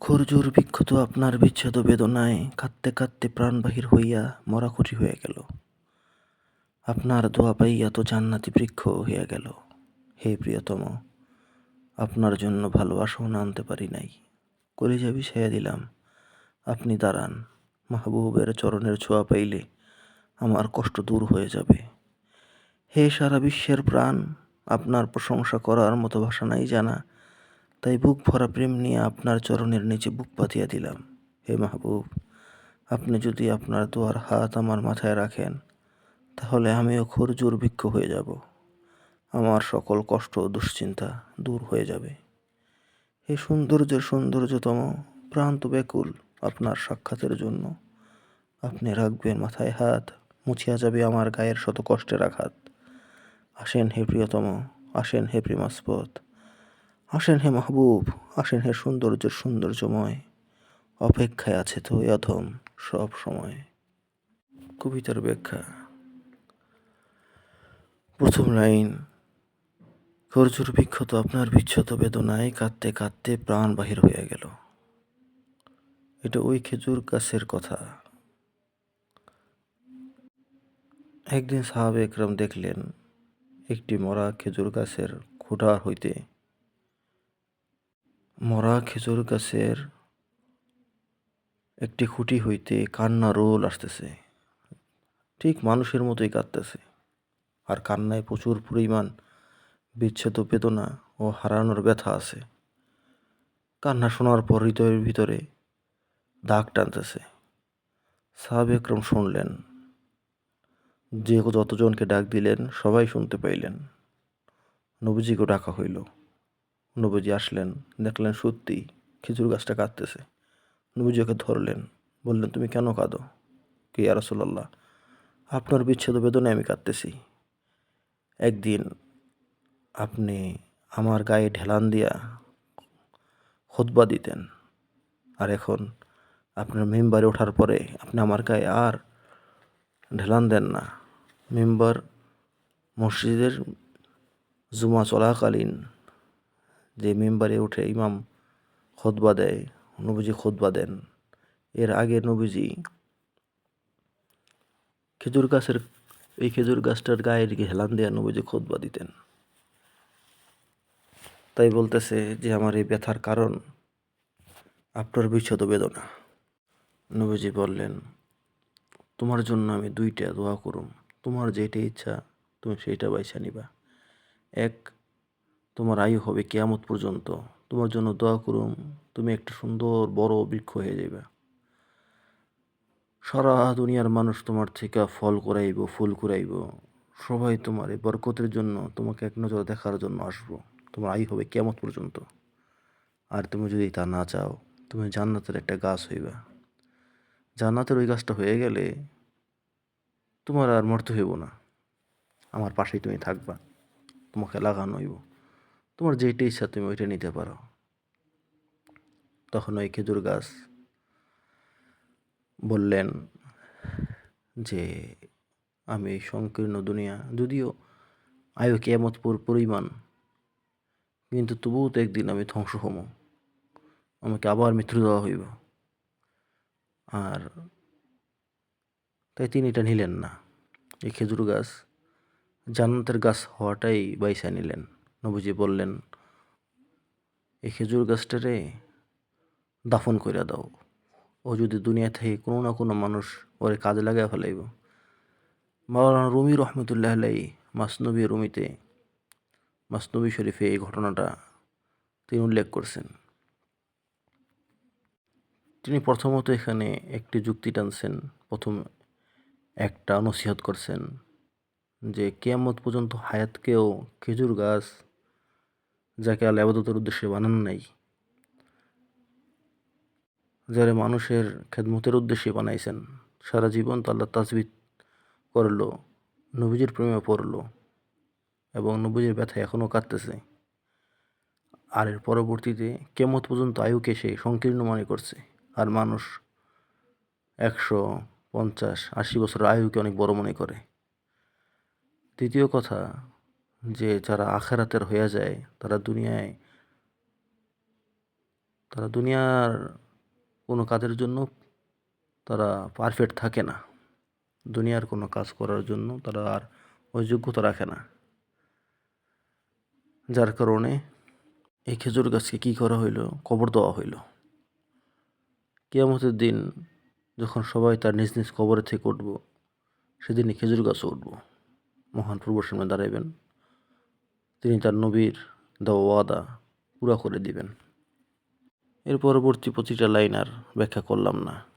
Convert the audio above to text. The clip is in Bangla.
খরজুর বিক্ষত আপনার বিচ্ছেদ বেদনায় কাঁদতে কাঁদতে প্রাণ বাহির হইয়া মরাখুটি হইয়া গেল। আপনার দোয়া পাইয়া তো জান্নাতি বৃক্ষ হইয়া গেল। হে প্রিয়তম, আপনার জন্য ভালোবাসাও না আনতে পারি নাই। কলিজা বিষাইয়া দিলাম। আপনি দাঁড়ান। মাহবুবের চরণের ছোঁয়া পাইলে আমার কষ্ট দূর হয়ে যাবে। হে সারা বিশ্বের প্রাণ, আপনার প্রশংসা করার মতো ভাষা নাই জানা। তাই বুক ভরা প্রেম নিয়ে আপনার চরণের নিচে বুক পাতিয়া দিলাম। হে মাহবুব, আপনি যদি আপনার দোয়ার হাত আমার মাথায় রাখেন, তাহলে আমিও খরজুর বৃক্ষ হয়ে যাব। আমার সকল কষ্ট ও দুশ্চিন্তা দূর হয়ে যাবে। হে সৌন্দর্যের সৌন্দর্যতম প্রান্ত ব্যাকুল আপনার সাক্ষাতের জন্য আপনি রাখবেন মাথায় হাত, মুছিয়া যাবে আমার গায়ের শত কষ্টের আঘাত। আসেন হে প্রিয়তম, আসেন হে প্রেমাস্পদ। আসেন হে মাহবুব, আসেন হে সৌন্দর্য সৌন্দর্যময়। অপেক্ষায় আছে তো অধম সব সময়। কবিতার ব্যাখ্যা। প্রথম লাইন খরচুর বিক্ষত আপনার বিচ্ছত বেদনায় কাঁদতে কাঁদতে প্রাণ বাহির হইয়া গেল। এটা ওই খেজুর গাছের কথা। একদিন সাহাবে একরাম দেখলেন, একটি মরা খেজুর গাছের খুঁটা হইতে মরা খেজুর গাছের একটি খুঁটি হইতে কান্না রোল আসতেছে। ঠিক মানুষের মতোই কাঁদতেছে। আর কান্নায় প্রচুর পরিমাণ বিচ্ছেদ বেদনা ও হারানোর ব্যথা আছে। কান্না শোনার পর হৃদয়ের ভিতরে দাগ টানতেছে। সাহাব একরম শুনলেন। যে যতজনকে ডাক দিলেন, সবাই শুনতে পাইলেন। নবীজিকেও ডাকা হইল। নবীজি আসলেন, দেখলেন সত্যি খেজুর গাছটা কাঁদতেছে। নবীজি ওকে ধরলেন, বললেন, তুমি কেন কাঁদো? কে আরসুল্লাহ আপনার বিচ্ছেদ বেদনায় আমি কাঁদতেছি। একদিন আপনি আমার গায়ে ঢেলান দিয়া খোদবা দিতেন, আর এখন আপনার মেম্বারে ওঠার পরে আপনি আমার গায়ে আর ঢেলান দেন না। মেম্বার মসজিদের জুমা চলাকালীন যে মেম্বারে উঠে ইমাম খোদবা দেয়, নবীজি খোদবা দেন। এর আগে নবীজি খেজুর গাছের, এই খেজুর গাছটার গায়ের দিকে হেলান দেওয়া নবীজি খোদবা দিতেন। তাই বলতেছে যে, আমার এই ব্যথার কারণ, আপনার বিচ্ছেদ বেদনা। নবীজি বললেন, তোমার জন্য আমি দুইটা দোয়া করুম। তোমার যেটা ইচ্ছা, তুমি সেইটা বাইছা নিবা। এক তোমার আয়ু হবে কেয়ামত পর্যন্ত। তোমার জন্য দোয়া করুম, তুমি একটা সুন্দর, বড়, বৃক্ষ হয়ে যাবে সারা দুনিয়ার মানুষ তোমার থেকে ফল করাইব ফুল করাইব সবাই তোমার এই বরকতের জন্য তোমাকে এক নজর দেখার জন্য আসব। তোমার আয়ু হবে কেমত পর্যন্ত। আর তুমি যদি তা না চাও, তুমি জান্নাতের একটা গাছ হইবা। জান্নাতের ওই গাছটা হয়ে গেলে তোমার আর মরতে হইব না। আমার পাশেই তুমি থাকবা। তোমাকে লাগানো হইব। তোমার যেইটা ইচ্ছা তুমি ওইটা নিতে পারো। তখন ওই খেজুর গাছ বললেন যে, আমি এই সংকীর্ণ দুনিয়া, যদিও আয়ু কেমত পরিমাণ, কিন্তু তবুও তো একদিন আমি ধ্বংস হম আমাকে আবার মৃত্যু দেওয়া হইব। আর তাই তিনি এটা নিলেন না। এই খেজুর গাছ জান্নাতের গাছ হওয়াটাই বাইসা নিলেন। নবীজি বললেন, এই খেজুর গাছটারে দাফন করে দাও। ও যদি দুনিয়া থেকে কোনো না কোনো মানুষ ওরে কাজে লাগাই ফেলাইব। মাওলানা রুমি রহমতুল্লাহ আলাই মাসনবী রুমিতে মাসনবী শরীফে এই ঘটনাটা তিনি উল্লেখ করছেন। তিনি প্রথমত এখানে একটি যুক্তি টানছেন, প্রথম একটা নসিহত করছেন যে, কেয়ামত পর্যন্ত হায়াতকেও খেজুর গাছ যাকে আল্লাহ আবাদতের উদ্দেশ্যে বানান নাই। যারা মানুষের খেদমতের উদ্দেশ্যে বানাইছেন, সারা জীবন তো আল্লাহ তাজবিদ করল, নবীজির প্রেমে পড়ল এবং নবীজির ব্যথা এখনও কাটতেছে আর এর পরবর্তীতে কেমত পর্যন্ত আয়ুকে সে সংকীর্ণ মনে করছে। আর মানুষ একশো পঞ্চাশ আশি বছর আয়ুকে অনেক বড় মনে করে। দ্বিতীয় কথা যে যারা আখেরাতের হয়ে যায়, তারা দুনিয়ায়, তারা দুনিয়ার কোনো কাজের জন্য তারা পারফেক্ট থাকে না। দুনিয়ার কোনো কাজ করার জন্য তারা আর ওই যোগ্যতা রাখে না। যার কারণে এই খেজুর গাছকে কী করা হইল? কবর দেওয়া হইল। কিয়ামতের দিন যখন সবাই তার নিজ নিজ কবরে থেকে উঠব, সেদিনই খেজুর গাছও উঠব। মহান প্রভুর সামনে দাঁড়াইবেন। তিনি তার নবীর দেওয়া ওয়াদা পুরা করে দিবেন। এর পরবর্তী প্রতিটা লাইন আর ব্যাখ্যা করলাম না।